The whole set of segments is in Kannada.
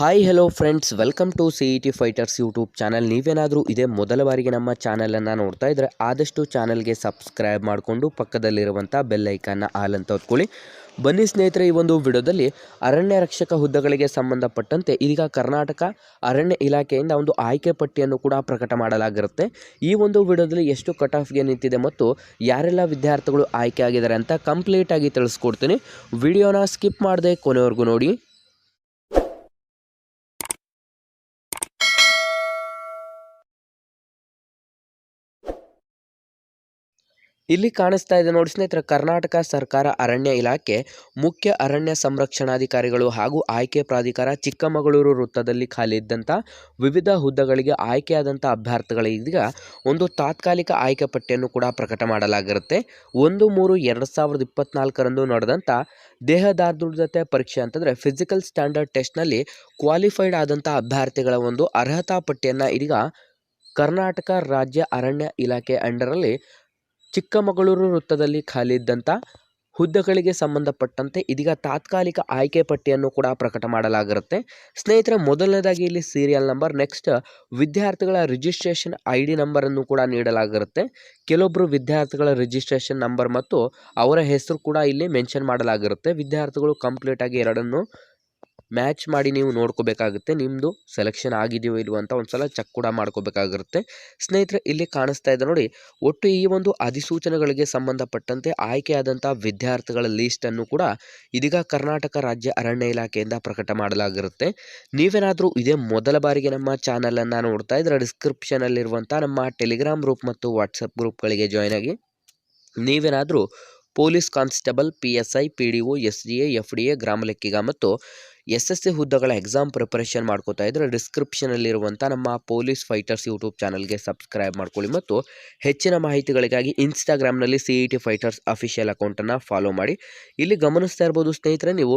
Hi hello friends welcome to C E T fighters YouTube channel ನೀವೇನಾದರೂ ಇದೇ ಮೊದಲ ಬಾರಿಗೆ ನಮ್ಮ ಚಾನಲನ್ನು ನೋಡ್ತಾ ಇದ್ದರೆ ಆದಷ್ಟು ಚಾನಲ್ಗೆ ಸಬ್ಸ್ಕ್ರೈಬ್ ಮಾಡಿಕೊಂಡು ಪಕ್ಕದಲ್ಲಿರುವಂಥ ಬೆಲ್ ಐಕನ್ನ ಆಲ್ ಅಂತ ಹೊತ್ಕೊಳ್ಳಿ ಬನ್ನಿ ಸ್ನೇಹಿತರೆ, ಈ ಒಂದು ವಿಡಿಯೋದಲ್ಲಿ ಅರಣ್ಯ ರಕ್ಷಕ ಹುದ್ದೆಗಳಿಗೆ ಸಂಬಂಧಪಟ್ಟಂತೆ ಈಗ ಕರ್ನಾಟಕ ಅರಣ್ಯ ಇಲಾಖೆಯಿಂದ ಒಂದು ಆಯ್ಕೆ ಪಟ್ಟಿಯನ್ನು ಕೂಡ ಪ್ರಕಟ ಮಾಡಲಾಗಿರುತ್ತೆ. ಈ ಒಂದು ವಿಡಿಯೋದಲ್ಲಿ ಎಷ್ಟು ಕಟ್ ಆಫ್ಗೆ ನಿಂತಿದೆ ಮತ್ತು ಯಾರೆಲ್ಲ ವಿದ್ಯಾರ್ಥಿಗಳು ಆಯ್ಕೆ ಆಗಿದ್ದಾರೆ ಅಂತ ಕಂಪ್ಲೀಟಾಗಿ ತಿಳಿಸ್ಕೊಡ್ತೀನಿ. ವಿಡಿಯೋನ ಸ್ಕಿಪ್ ಮಾಡದೆ ಕೊನೆವರೆಗೂ ನೋಡಿ. ಇಲ್ಲಿ ಕಾಣಿಸ್ತಾ ಇದೆ ನೋಡಿ ಸ್ನೇಹಿತರೆ, ಕರ್ನಾಟಕ ಸರ್ಕಾರ ಅರಣ್ಯ ಇಲಾಖೆ ಮುಖ್ಯ ಅರಣ್ಯ ಸಂರಕ್ಷಣಾಧಿಕಾರಿಗಳು ಹಾಗೂ ಆಯ್ಕೆ ಪ್ರಾಧಿಕಾರ ಚಿಕ್ಕಮಗಳೂರು ವೃತ್ತದಲ್ಲಿ ಖಾಲಿ ಇದ್ದಂಥ ವಿವಿಧ ಹುದ್ದೆಗಳಿಗೆ ಆಯ್ಕೆಯಾದಂಥ ಅಭ್ಯರ್ಥಿಗಳಿಗ ಒಂದು ತಾತ್ಕಾಲಿಕ ಆಯ್ಕೆ ಪಟ್ಟಿಯನ್ನು ಕೂಡ ಪ್ರಕಟ ಮಾಡಲಾಗಿರುತ್ತೆ. ಒಂದು ಮೂರು ಎರಡು ಸಾವಿರದ ಇಪ್ಪತ್ನಾಲ್ಕರಂದು ನಡೆದಂಥ ದೇಹದಾರ್ಢ್ಯತೆ ಪರೀಕ್ಷೆ ಅಂತಂದರೆ ಫಿಸಿಕಲ್ ಸ್ಟ್ಯಾಂಡರ್ಡ್ ಟೆಸ್ಟ್ನಲ್ಲಿ ಕ್ವಾಲಿಫೈಡ್ ಆದಂಥ ಅಭ್ಯರ್ಥಿಗಳ ಒಂದು ಅರ್ಹತಾ ಪಟ್ಟಿಯನ್ನು ಈಗ ಕರ್ನಾಟಕ ರಾಜ್ಯ ಅರಣ್ಯ ಇಲಾಖೆ ಅಂಡರಲ್ಲಿ ಚಿಕ್ಕಮಗಳೂರು ವೃತ್ತದಲ್ಲಿ ಖಾಲಿ ಇದ್ದಂಥ ಹುದ್ದೆಗಳಿಗೆ ಸಂಬಂಧಪಟ್ಟಂತೆ ಇದೀಗ ತಾತ್ಕಾಲಿಕ ಆಯ್ಕೆ ಪಟ್ಟಿಯನ್ನು ಕೂಡ ಪ್ರಕಟ ಮಾಡಲಾಗಿರುತ್ತೆ. ಸ್ನೇಹಿತರೆ, ಮೊದಲನೇದಾಗಿ ಇಲ್ಲಿ ಸೀರಿಯಲ್ ನಂಬರ್ ನೆಕ್ಸ್ಟ್ ವಿದ್ಯಾರ್ಥಿಗಳ ರಿಜಿಸ್ಟ್ರೇಷನ್ ಐ ಡಿ ನಂಬರನ್ನು ಕೂಡ ನೀಡಲಾಗಿರುತ್ತೆ. ಕೆಲವೊಬ್ಬರು ವಿದ್ಯಾರ್ಥಿಗಳ ರಿಜಿಸ್ಟ್ರೇಷನ್ ನಂಬರ್ ಮತ್ತು ಅವರ ಹೆಸರು ಕೂಡ ಇಲ್ಲಿ ಮೆನ್ಷನ್ ಮಾಡಲಾಗಿರುತ್ತೆ. ವಿದ್ಯಾರ್ಥಿಗಳು ಕಂಪ್ಲೀಟಾಗಿ ಎರಡನ್ನು ಮ್ಯಾಚ್ ಮಾಡಿ ನೀವು ನೋಡ್ಕೋಬೇಕಾಗುತ್ತೆ. ನಿಮ್ಮದು ಸೆಲೆಕ್ಷನ್ ಆಗಿದೆಯೋ ಇಲ್ವೋ ಅಂತ ಒಂದ್ಸಲ ಚೆಕ್ ಕೂಡ ಮಾಡ್ಕೋಬೇಕಾಗಿರುತ್ತೆ. ಸ್ನೇಹಿತರೆ, ಇಲ್ಲಿ ಕಾಣಿಸ್ತಾ ಇದೆ ನೋಡಿ, ಒಟ್ಟು ಈ ಒಂದು ಅಧಿಸೂಚನೆಗಳಿಗೆ ಸಂಬಂಧಪಟ್ಟಂತೆ ಆಯ್ಕೆಯಾದಂಥ ವಿದ್ಯಾರ್ಥಿಗಳ ಲೀಸ್ಟನ್ನು ಕೂಡ ಇದೀಗ ಕರ್ನಾಟಕ ರಾಜ್ಯ ಅರಣ್ಯ ಇಲಾಖೆಯಿಂದ ಪ್ರಕಟ ಮಾಡಲಾಗಿರುತ್ತೆ. ನೀವೇನಾದರೂ ಇದೇ ಮೊದಲ ಬಾರಿಗೆ ನಮ್ಮ ಚಾನಲನ್ನು ನೋಡ್ತಾ ಇದ್ರೆ ಡಿಸ್ಕ್ರಿಪ್ಷನಲ್ಲಿರುವಂಥ ನಮ್ಮ ಟೆಲಿಗ್ರಾಮ್ ಗ್ರೂಪ್ ಮತ್ತು ವಾಟ್ಸಪ್ ಗ್ರೂಪ್ಗಳಿಗೆ ಜಾಯ್ನ್ ಆಗಿ. ನೀವೇನಾದರೂ police constable P S I P D O S D A F D A ಗ್ರಾಮ ಲೆಕ್ಕಿಗ ಮತ್ತು ಎಸ್ ಎಸ್ ಸಿ ಹುದ್ದೆಗಳ ಎಕ್ಸಾಮ್ ಪ್ರಿಪರೇಷನ್ ಮಾಡ್ಕೋತಾ ಇದ್ದರೆ ಡಿಸ್ಕ್ರಿಪ್ಷನಲ್ಲಿರುವಂಥ ನಮ್ಮ ಪೊಲೀಸ್ ಫೈಟರ್ಸ್ ಯೂಟ್ಯೂಬ್ ಚಾನಲ್ಗೆ ಸಬ್ಸ್ಕ್ರೈಬ್ ಮಾಡ್ಕೊಳ್ಳಿ ಮತ್ತು ಹೆಚ್ಚಿನ ಮಾಹಿತಿಗಳಿಗಾಗಿ ಇನ್ಸ್ಟಾಗ್ರಾಮ್ನಲ್ಲಿ C E T fighters official ಅಕೌಂಟನ್ನು ಫಾಲೋ ಮಾಡಿ. ಇಲ್ಲಿ ಗಮನಿಸ್ತಾ ಇರ್ಬೋದು ಸ್ನೇಹಿತರೆ, ನೀವು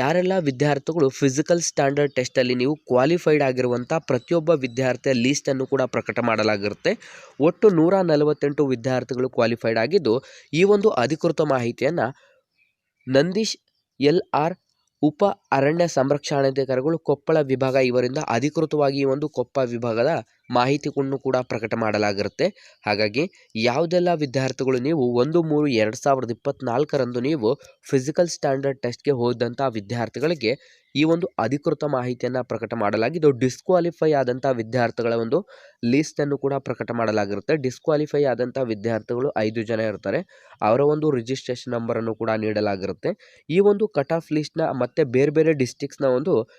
ಯಾರೆಲ್ಲ ವಿದ್ಯಾರ್ಥಿಗಳು ಫಿಸಿಕಲ್ ಸ್ಟ್ಯಾಂಡರ್ಡ್ ಟೆಸ್ಟಲ್ಲಿ ನೀವು ಕ್ವಾಲಿಫೈಡ್ ಆಗಿರುವಂಥ ಪ್ರತಿಯೊಬ್ಬ ವಿದ್ಯಾರ್ಥಿಯ ಲೀಸ್ಟನ್ನು ಕೂಡ ಪ್ರಕಟ ಮಾಡಲಾಗಿರುತ್ತೆ. ಒಟ್ಟು ನೂರ ನಲವತ್ತೆಂಟು ವಿದ್ಯಾರ್ಥಿಗಳು ಕ್ವಾಲಿಫೈಡ್ ಆಗಿದ್ದು, ಈ ಒಂದು ಅಧಿಕೃತ ಮಾಹಿತಿಯನ್ನು ನಂದೀಶ್ ಎಲ್ ಆರ್ ಉಪ ಅರಣ್ಯ ಸಂರಕ್ಷಣಾಧಿಕಾರಿಗಳು ಕೊಪ್ಪಳ ವಿಭಾಗ ಇವರಿಂದ ಅಧಿಕೃತವಾಗಿ ಈ ಒಂದು ಕೊಪ್ಪ ವಿಭಾಗದ ಮಾಹಿತಿಯನ್ನು ಕೂಡ ಪ್ರಕಟ ಮಾಡಲಾಗಿರುತ್ತೆ. ಹಾಗಾಗಿ ಯಾವುದೆಲ್ಲ ವಿದ್ಯಾರ್ಥಿಗಳು ನೀವು ಒಂದು ಮೂರು ಎರಡು ಸಾವಿರದ ಇಪ್ಪತ್ತ್ನಾಲ್ಕರಂದು ನೀವು ಫಿಸಿಕಲ್ ಸ್ಟ್ಯಾಂಡರ್ಡ್ ಟೆಸ್ಟ್ಗೆ ಹೋದಂಥ ವಿದ್ಯಾರ್ಥಿಗಳಿಗೆ ಈ ಒಂದು ಅಧಿಕೃತ ಮಾಹಿತಿಯನ್ನು ಪ್ರಕಟ ಮಾಡಲಾಗಿದ್ದು ಡಿಸ್ಕ್ವಾಲಿಫೈ ಆದಂಥ ವಿದ್ಯಾರ್ಥಿಗಳ ಒಂದು ಲೀಸ್ಟನ್ನು ಕೂಡ ಪ್ರಕಟ ಮಾಡಲಾಗಿರುತ್ತೆ. ಡಿಸ್ಕ್ವಾಲಿಫೈ ಆದಂಥ ವಿದ್ಯಾರ್ಥಿಗಳು ಐದು ಜನ ಇರ್ತಾರೆ. ಅವರ ಒಂದು ರಿಜಿಸ್ಟ್ರೇಷನ್ ನಂಬರನ್ನು ಕೂಡ ನೀಡಲಾಗಿರುತ್ತೆ. ಈ ಒಂದು ಕಟ್ ಆಫ್ ಲೀಸ್ಟ್ನ ಮತ್ತು ಬೇರೆ ಬೇರೆ ಡಿಸ್ಟಿಕ್ಸ್ನ ಒಂದು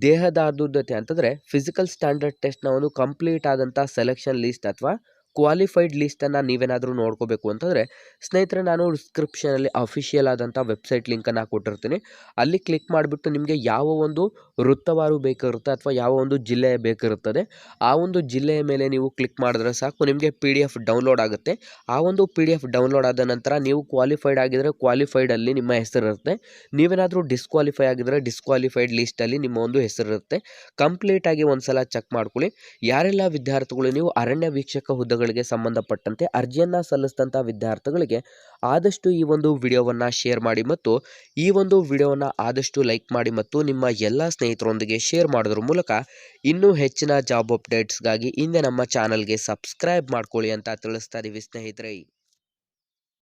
ದೇಹದಾರ್ಢ್ಯತೆ ಅಂತಂದರೆ ಫಿಸಿಕಲ್ ಸ್ಟ್ಯಾಂಡರ್ಡ್ ಟೆಸ್ಟ್ನ ಒಂದು ಕಂಪ್ಲೀಟ್ ಆದಂಥ ಸೆಲೆಕ್ಷನ್ ಲೀಸ್ಟ್ ಅಥವಾ ಕ್ವಾಲಿಫೈಡ್ ಲೀಸ್ಟನ್ನು ನೀವೇನಾದರೂ ನೋಡ್ಕೋಬೇಕು ಅಂತಂದರೆ, ಸ್ನೇಹಿತರೆ, ನಾನು ಡಿಸ್ಕ್ರಿಪ್ಷನಲ್ಲಿ ಅಫಿಷಿಯಲ್ ಆದಂಥ ವೆಬ್ಸೈಟ್ ಲಿಂಕನ್ನು ಕೊಟ್ಟಿರ್ತೀನಿ. ಅಲ್ಲಿ ಕ್ಲಿಕ್ ಮಾಡಿಬಿಟ್ಟು ನಿಮಗೆ ಯಾವ ಒಂದು ವೃತ್ತವಾರು ಬೇಕಿರುತ್ತೆ ಅಥವಾ ಯಾವ ಒಂದು ಜಿಲ್ಲೆ ಬೇಕಿರುತ್ತದೆ, ಆ ಒಂದು ಜಿಲ್ಲೆಯ ಮೇಲೆ ನೀವು ಕ್ಲಿಕ್ ಮಾಡಿದ್ರೆ ಸಾಕು, ನಿಮಗೆ ಪಿ ಡಿ ಎಫ್ ಡೌನ್ಲೋಡ್ ಆಗುತ್ತೆ. ಆ ಒಂದು ಪಿ ಡಿ ಎಫ್ ಡೌನ್ಲೋಡ್ ಆದ ನಂತರ ನೀವು ಕ್ವಾಲಿಫೈಡ್ ಆಗಿದ್ದರೆ ಕ್ವಾಲಿಫೈಡಲ್ಲಿ ನಿಮ್ಮ ಹೆಸರಿರುತ್ತೆ. ನೀವೇನಾದರೂ ಡಿಸ್ಕ್ವಾಲಿಫೈ ಆಗಿದರೆ ಡಿಸ್ಕ್ವಾಲಿಫೈಡ್ ಲೀಸ್ಟಲ್ಲಿ ನಿಮ್ಮ ಒಂದು ಹೆಸರಿರುತ್ತೆ. ಕಂಪ್ಲೀಟಾಗಿ ಒಂದು ಸಲ ಚೆಕ್ ಮಾಡ್ಕೊಳ್ಳಿ. ಯಾರೆಲ್ಲ ವಿದ್ಯಾರ್ಥಿಗಳು, ನೀವು ಅರಣ್ಯ ವೀಕ್ಷಕ ಹುದ್ದೆಗಳಿಗೆ ಸಂಬಂಧಪಟ್ಟಂತೆ ಅರ್ಜಿಯನ್ನು ಸಲ್ಲಿಸಿದಂಥ ವಿದ್ಯಾರ್ಥಿಗಳಿಗೆ ಆದಷ್ಟು ಈ ಒಂದು ವಿಡಿಯೋವನ್ನು ಶೇರ್ ಮಾಡಿ ಮತ್ತು ಈ ಒಂದು ವಿಡಿಯೋವನ್ನು ಆದಷ್ಟು ಲೈಕ್ ಮಾಡಿ ಮತ್ತು ನಿಮ್ಮ ಎಲ್ಲ ಸ್ನೇಹಿತರೊಂದಿಗೆ ಶೇರ್ ಮಾಡೋದ್ರ ಮೂಲಕ ಇನ್ನೂ ಹೆಚ್ಚಿನ ಜಾಬ್ ಅಪ್ಡೇಟ್ಸ್ಗಾಗಿ ಹಿಂದೆ ನಮ್ಮ ಚಾನಲ್ಗೆ ಸಬ್ಸ್ಕ್ರೈಬ್ ಮಾಡ್ಕೊಳ್ಳಿ ಅಂತ ತಿಳಿಸ್ತಾ ಇದ್ದೀವಿ ಸ್ನೇಹಿತರೆ.